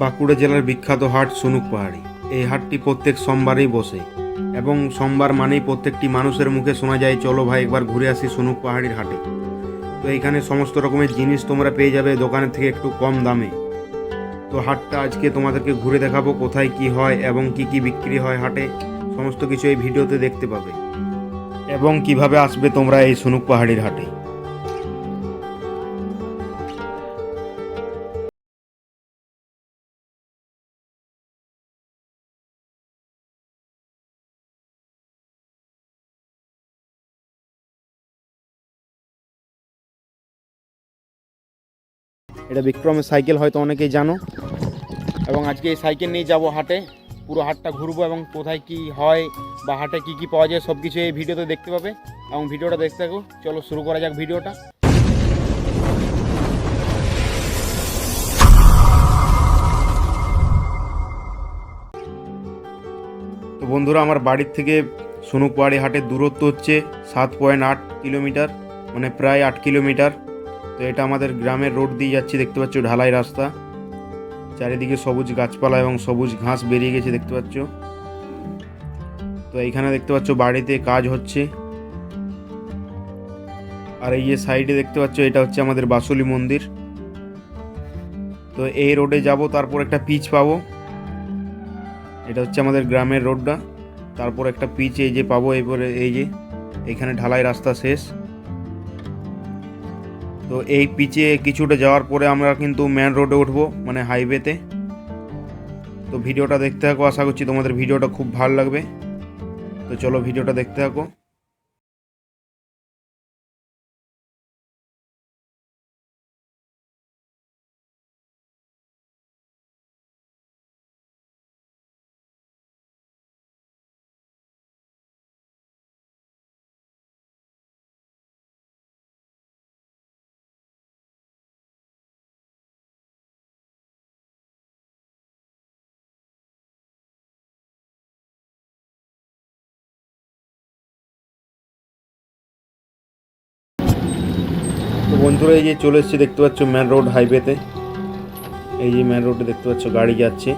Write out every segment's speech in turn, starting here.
বাঁকুড়া জেলার বিখ্যাত হাট সুনুক পাহাড়ি। এই হাটটি প্রত্যেক সোমবারেই বসে এবং সোমবার মানেই প্রত্যেকটি মানুষের মুখে শোনা যায়, চলো ভাই, একবার ঘুরে আসি সুনুক পাহাড়ির হাটে। তো এখানে সমস্ত রকমের জিনিস তোমরা পেয়ে যাবে দোকানের থেকে একটু কম দামে। তো হাটটা আজকে তোমাদেরকে ঘুরে দেখাবো কোথায় কি হয় এবং কি কি বিক্রি হয় হাটে। সমস্ত কিছু এই ভিডিওতে দেখতে পাবে। এবং কীভাবে আসবে তোমরা এই সুনুক পাহাড়ির হাটে। এটা বিক্রমের সাইকেল, হয়তো অনেকেই জানো। এবং আজকে এই সাইকেল নিয়ে যাব হাটে। পুরো হাটটা ঘুরবো এবং কোথায় কি হয় বা হাটে কি কি পাওয়া যায় সব কিছু এই ভিডিওতে দেখতে পাবে। এবং ভিডিওটা দেখতে থাকো। চলো শুরু করা যাক ভিডিওটা। তো বন্ধুরা, আমার বাড়ির থেকে সোনুকপাহাড়ি হাটের দূরত্ব হচ্ছে সাত পয়েন্ট আট কিলোমিটার মানে প্রায় আট কিলোমিটার। তো এটা আমাদের গ্রামের রোড দিয়ে যাচ্ছি, দেখতে পাচ্ছ ঢালাই রাস্তা। চারিদিকে সবুজ গাছপালা এবং সবুজ ঘাস বেরিয়ে গেছে, দেখতে পাচ্ছ। তো এইখানে দেখতে পাচ্ছ বাড়িতে কাজ হচ্ছে। আর এই যে সাইডে দেখতে পাচ্ছ, এটা হচ্ছে আমাদের বাসুলি মন্দির। তো এই রোডে যাব, তারপর একটা পিচ পাবো। এটা হচ্ছে আমাদের গ্রামের রোডটা। তারপর একটা পিচ, এই যে পাবো, এরপরে এই যে, এখানে ঢালাই রাস্তা শেষ। তো এই পিচে কিছুটা যাওয়ার পরে আমরা কিন্তু মেন রোডে উঠবো মানে হাইওয়েতে তো ভিডিওটা দেখতে থাকো, আশা করছি তোমাদের ভিডিওটা খুব ভালো লাগবে। তো চলো ভিডিওটা দেখতে থাকো। বন্ধুরা, এই যে চলে এসেছি, দেখতে পাচ্ছ মেন রোড হাইওয়েতে এই যে মেন রোডে দেখতে পাচ্ছ গাড়ি যাচ্ছে।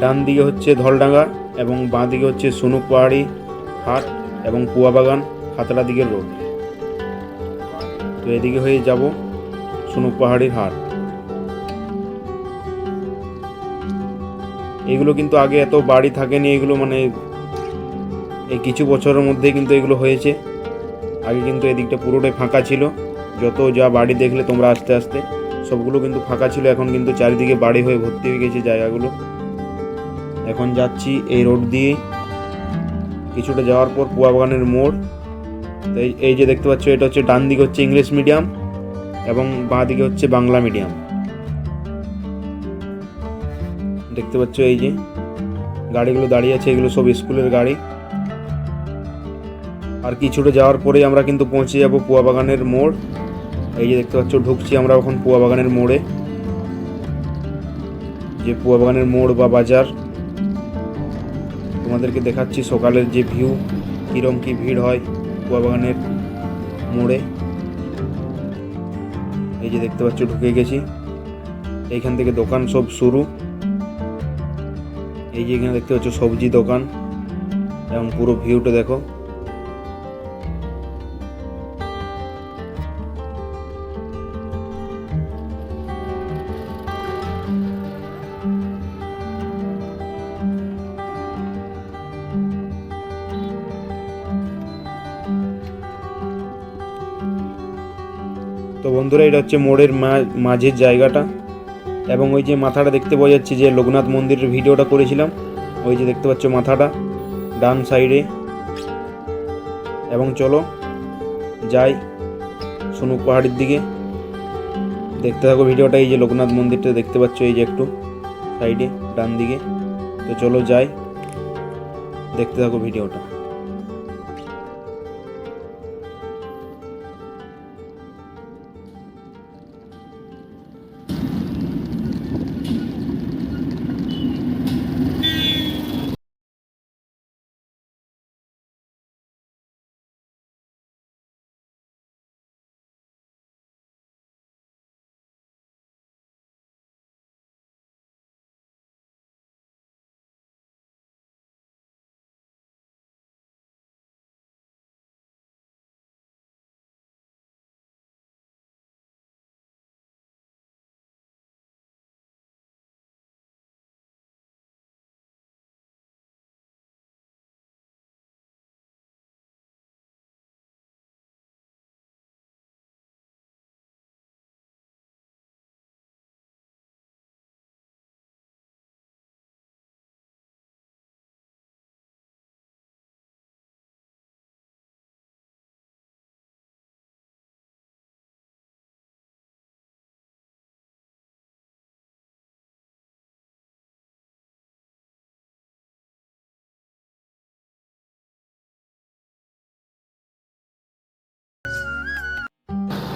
ডান দিকে হচ্ছে ধলডাঙ্গা এবং বাঁ দিকে হচ্ছে সুনুক পাহাড়ি হাট এবং কুয়াবাগান খাতড়া দিকের রোড তো এদিকে হয়ে যাব সুনুক পাহাড়ির হাট। এগুলো কিন্তু আগে এত বাড়ি থাকেনি, এগুলো মানে এই কিছু বছরের মধ্যে কিন্তু এগুলো হয়েছে। আগে কিন্তু এদিকটা পুরোটাই ফাঁকা ছিল। যত যা বাড়ি দেখলে তোমরা আস্তে আস্তে, সবগুলো কিন্তু ফাঁকা ছিল। এখন কিন্তু চারিদিকে বাড়ি হয়ে ভর্তি হয়ে গেছে জায়গাগুলো। এখন যাচ্ছি এই রোড দিয়ে। কিছুটা যাওয়ার পর পুয়াবাগানের মোড়। তো এই যে দেখতে পাচ্ছ, এটা হচ্ছে ডান দিকে হচ্ছে ইংলিশ মিডিয়াম এবং বাঁ দিকে হচ্ছে বাংলা মিডিয়াম। দেখতে পাচ্ছ এই যে গাড়িগুলো দাঁড়িয়ে আছে, এগুলো সব স্কুলের গাড়ি। আর কিছুটা যাওয়ার পরেই আমরা কিন্তু পৌঁছে যাব পুয়াবাগানের মোড়। এই যে দেখতে পাচ্ছ, ঢুকছি আমরা এখন পুয়াবাগানের মোড়ে। যে পুয়াবাগানের মোড় বা বাজার, তোমাদেরকে দেখাচ্ছি সকালের যে ভিউ, কীরম কি ভিড় হয় কুয়াবাগানের মোড়ে। এই যে দেখতে পাচ্ছ, ঢুকে গেছি। এইখান থেকে দোকান সব শুরু। এই যে এখানে দেখতে পাচ্ছ, সবজি দোকান। এবং পুরো ভিউটা দেখো। বন্ধুরা, এটা হচ্ছে মোড়ের মাঝের জায়গাটা। এবং ওই যে মাথাটা দেখতে পাওয়া যাচ্ছে যে লোকনাথ মন্দিরের ভিডিওটা করেছিলাম, ওই যে দেখতে পাচ্ছ মাথাটা ডান সাইডে। এবং চলো, যাই সুনুক পাহাড়ের দিকে। দেখতে থাকো ভিডিওটা, এই যে লোকনাথ মন্দিরটা দেখতে পাচ্ছ, এই যে একটু সাইডে, ডান দিকে। তো চলো যাই, দেখতে থাকো ভিডিওটা।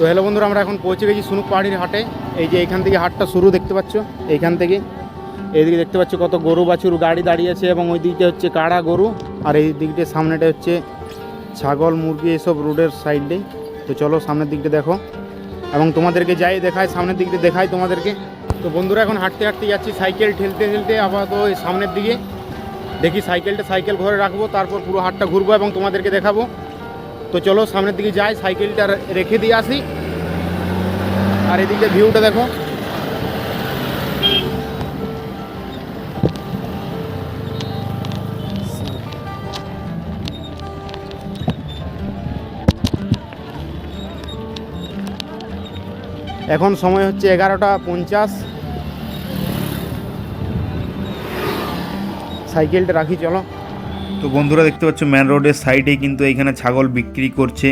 তো হ্যালো বন্ধুরা, আমরা এখন পৌঁছে গেছি সুনুক পাহাড়ির হাটে। এই যে এখান থেকে হাটটা শুরু দেখতে পাচ্ছ, এইখান থেকে। এইদিকে দেখতে পাচ্ছ কত গরু বাছুর গাড়ি দাঁড়িয়ে আছে এবং ওই দিকটা হচ্ছে কাড়া গরু, আর এই দিকটা সামনেটা হচ্ছে ছাগল, মুরগি এসব রোডের সাইডে। তো চলো সামনের দিকটা দেখো। এবং তোমাদেরকে যাই দেখায় সামনের দিকটা দেখাই তোমাদেরকে। তো বন্ধুরা, এখন হাঁটতে হাঁটতে যাচ্ছি, সাইকেল ঠেলতে ঠেলতে আপাতত এই সামনের দিকে। দেখি সাইকেলটা সাইকেল ঘরে রাখব, তারপর পুরো হাটটা ঘুরবো এবং তোমাদেরকে দেখাবো। তো চলো সামনের দিকে যাই, সাইকেলটা রেখে দিয়ে আসি। আর এদিকে ভিউটা দেখো। এখন সময় হচ্ছে এগারোটা পঞ্চাশ। সাইকেলটা রাখি, চলো। তো বন্ধুরা দেখতে পাচ্ছ ম্যান রোডের সাইডে কিন্তু এখানে ছাগল বিক্রি করছে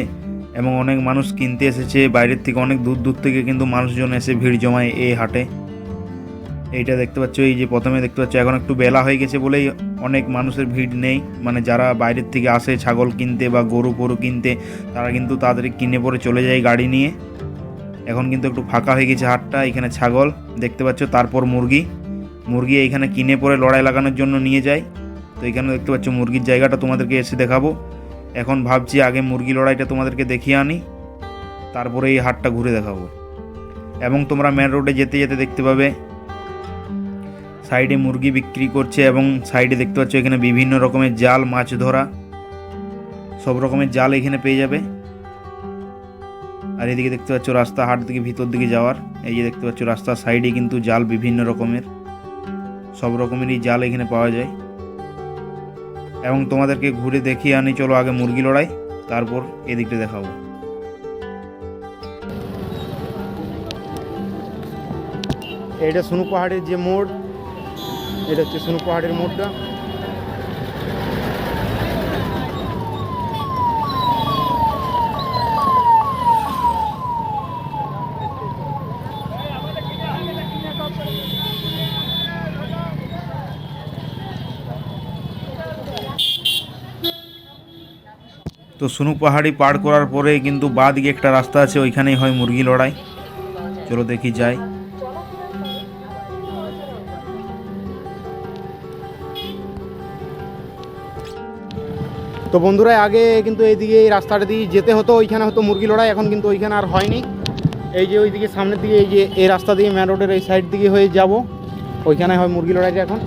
এবং অনেক মানুষ কিনতে এসেছে। বাইরের থেকে অনেক দূর দূর থেকে কিন্তু মানুষজন এসে ভিড় জমায় এই হাটে। এইটা দেখতে পাচ্ছ, এই যে প্রথমে দেখতে পাচ্ছ, এখন একটু বেলা হয়ে গেছে বলেই অনেক মানুষের ভিড় নেই। মানে যারা বাইরের থেকে আসে ছাগল কিনতে বা গরু ফরু কিনতে, তারা কিন্তু তাড়াতাড়ি কিনে পরে চলে যায় গাড়ি নিয়ে। এখন কিন্তু একটু ফাঁকা হয়ে গেছে হাটটা, এখানে ছাগল। দেখতে পাচ্ছ, তারপর মুরগি। মুরগি এইখানে কিনে পরে লড়াই লাগানোর জন্য নিয়ে যায়। তো এখানে দেখতে পাচ্ছ মুরগির জায়গাটা তোমাদেরকে এসে দেখাবো। এখন ভাবছি আগে মুরগি লড়াইটা তোমাদেরকে দেখিয়ে আনি, তারপরে এই হাটটা ঘুরে দেখাবো। এবং তোমরা মেন রোডে যেতে যেতে দেখতে পাবে, সাইডে মুরগি বিক্রি করছে এবং সাইডে দেখতে পাচ্ছ এখানে বিভিন্ন রকমের জাল, মাছ ধরা, সব রকমের জাল এখানে পেয়ে যাবে। আর এদিকে দেখতে পাচ্ছ রাস্তা হাট থেকে ভিতর দিকে যাওয়ার, এই যে দেখতে পাচ্ছ রাস্তার সাইডে কিন্তু জাল বিভিন্ন রকমের, সব রকমেরই জাল এখানে পাওয়া যায়। এবং তোমাদেরকে ঘুরে দেখিয়ে আনি, চলো আগে মুরগি লড়াই, তারপর এদিকটা দেখাবো। এটা সুনু পাহাড়ের যে মোড়, এটা হচ্ছে সুনু পাহাড়ের মোড়টা। তো সুনুক পাহাড়ি পার করার পরে কিন্তু বাঁ দিকে একটা রাস্তা আছে, ওইখানেই হয় মুরগি লড়াই। চলো দেখি যাই। তো বন্ধুরা, আগে কিন্তু এইদিকে এই রাস্তাটা দিয়ে যেতে হতো, ওইখানে হতো মুরগি লড়াই, এখন কিন্তু ওইখানে আর হয়নি। এই যে ওইদিকে সামনের দিকে, এই যে এই রাস্তা দিয়ে মেন রোডের এই সাইড দিকে হয়ে যাব, ওইখানে হয় মুরগি লড়াইটা এখন।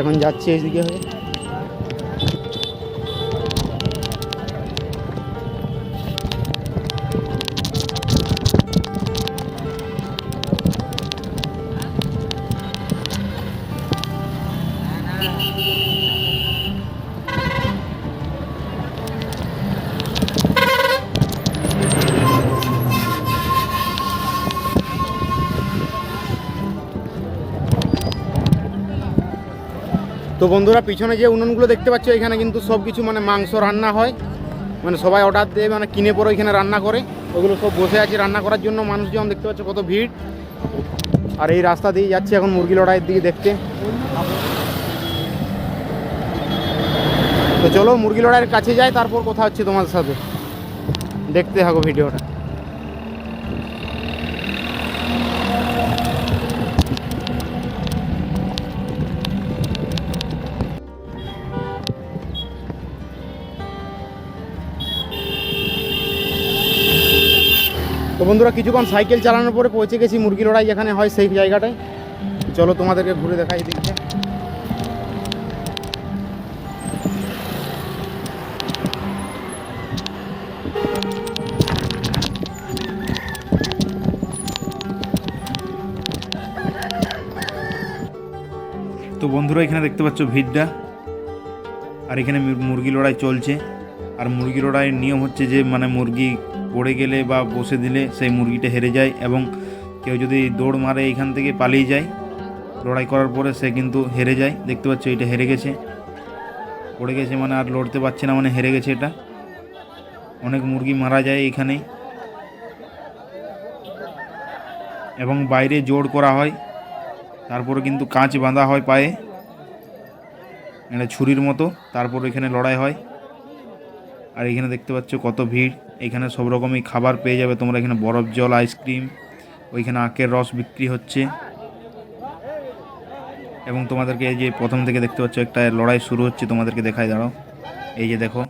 এখন যাচ্ছে এইদিকে হয়ে। তো বন্ধুরা, পিছনে যে উনুনগুলো দেখতে পাচ্ছ, এখানে কিন্তু সব কিছু মানে মাংস রান্না হয়। মানে সবাই অর্ডার দেয় মানে কিনে পরে এখানে রান্না করে। ওগুলো সব বসে আছে রান্না করার জন্য। মানুষজন দেখতে পাচ্ছ কত ভিড়। আর এই রাস্তা দিয়ে যাচ্ছে এখন মুরগি লড়াইয়ের দিকে দেখতে। তো চলো, মুরগি লড়াইয়ের কাছে যাই, তারপর কথা হচ্ছে তোমাদের সাথে। দেখতে থাকো ভিডিওটা। তো বন্ধুরা কিছুক্ষণ সাইকেল চালানোর পরে পৌঁছে গেছি, মুরগি লড়াই যেখানে হয় সেই জায়গাটায়। চলো তোমাদেরকে ঘুরে দেখাই দিচ্ছে তো বন্ধুরা, এখানে দেখতে পাচ্ছ ভিড়টা। আর এখানে মুরগি লড়াই চলছে। আর মুরগি লড়াইয়ের নিয়ম হচ্ছে যে মানে মুরগি পড়ে গেলে বা বসে দিলে সেই মুরগিটা হেরে যায় এবং কেউ যদি দৌড় মারে এখান থেকে পালিয়ে যায়, লড়াই করার পরে সে কিন্তু হেরে যায়। দেখতে পাচ্ছ এটা হেরে গেছে। পড়ে গেছে মানে আর লড়তে পারছে না মানে হেরে গেছে এটা। অনেক মুরগি মারা যায় এখানে। এবং বাইরে জোর করা হয়। তারপরে কিন্তু কাঁচ বাঁধা হয় পায়ে। এটা ছুরির মতো। তারপর এখানে লড়াই হয়। আর এখানে দেখতে পাচ্ছ কত ভিড়। এখানে সব রকমই খাবার পেয়ে যাবে তোমরা। এখানে বরফ জল, আইসক্রিম, ওইখানে আখের রস বিক্রি হচ্ছে। এবং তোমাদেরকে এই যে প্রথম থেকে দেখতে পাচ্ছ, একটা লড়াই শুরু হচ্ছে, তোমাদেরকে দেখাই, দাঁড়াও। এই যে দেখো।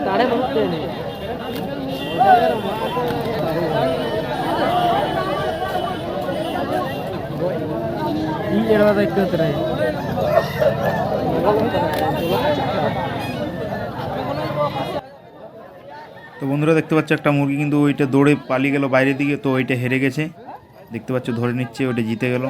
Tadi belum tuh nih. ಇಡೋದ তো বন্ধুরা দেখতে পাচ্ছ একটা মুরগি কিন্তু ওইটা দৌড়ে পালিয়ে গেল বাইরের দিকে, তো ওইটা হেরে গেছে। দেখতে পাচ্ছ ধরে নিচ্ছে, ওইটা জিতে গেল।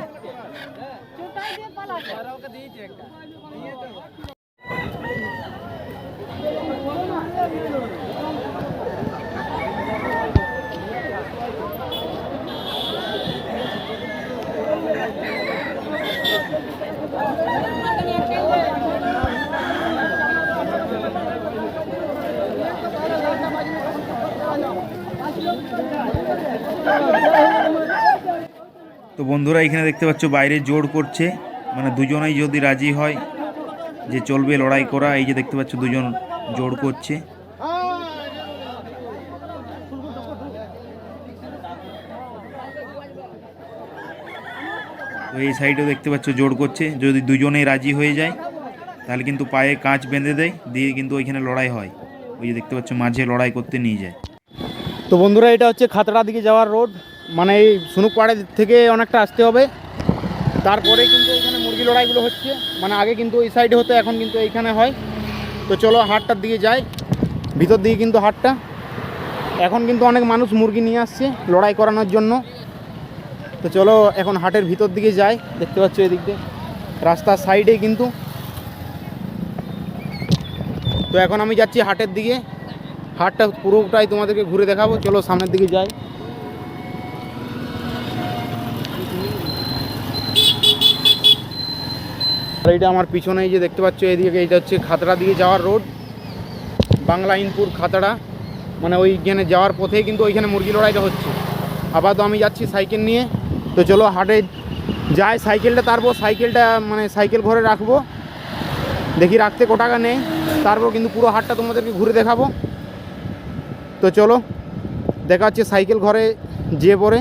তো বন্ধুরা, এখানে দেখতে পাচ্ছ বাইরে জোর করছে। মানে দুজনেই যদি রাজি হয় যে চলবে লড়াই করা, এই যে দেখতে পাচ্ছ দুজন জোর করছে। তো এই সাইডেও দেখতে পাচ্ছ জোর করছে। যদি দুজনেই রাজি হয়ে যায়, তাহলে কিন্তু পায়ে কাঁচ বেঁধে দেয়, দিয়ে কিন্তু ওইখানে লড়াই হয়। ওই যে দেখতে পাচ্ছ মাঝে লড়াই করতে নিয়ে যায়। তো বন্ধুরা, এটা হচ্ছে খাতড়া দিকে যাওয়ার রোড। মানে এই সুনুকপাড়ে থেকে অনেকটা আসতে হবে। তারপরে কিন্তু এখানে মুরগি লড়াইগুলো হচ্ছে। মানে আগে কিন্তু ওই সাইডে হতো, এখন কিন্তু এইখানে হয়। তো চলো হাটটার দিকে যাই। ভিতর দিকে কিন্তু হাটটা। এখন কিন্তু অনেক মানুষ মুরগি নিয়ে আসছে লড়াই করানোর জন্য। তো চলো এখন হাটের ভিতর দিকে যাই। দেখতে পাচ্ছ এদিক দিয়ে। রাস্তার সাইডে কিন্তু। তো এখন আমি যাচ্ছি হাটের দিকে। হাটটা পুরোটাই তোমাদেরকে ঘুরে দেখাবো। চলো সামনের দিকে যাই। আর এটা আমার পিছনে যে দেখতে পাচ্ছ, এদিকে এটা হচ্ছে খাতড়া দিয়ে যাওয়ার রোড। বাংলা ইনপুর খাতড়া মানে ওইখানে যাওয়ার পথেই কিন্তু ওইখানে মুরগি লড়াইটা হচ্ছে। আপাতত আমি যাচ্ছি সাইকেল নিয়ে। তো চলো, হাটে যাই সাইকেলটা, তারপর সাইকেলটা মানে সাইকেল ঘরে রাখব। দেখি রাখতে ক টাকা নেই। তারপর কিন্তু পুরো হাটটা তোমাদেরকে ঘুরে দেখাবো। তো চলো, দেখা হচ্ছে সাইকেল ঘরে যেয়ে পরে।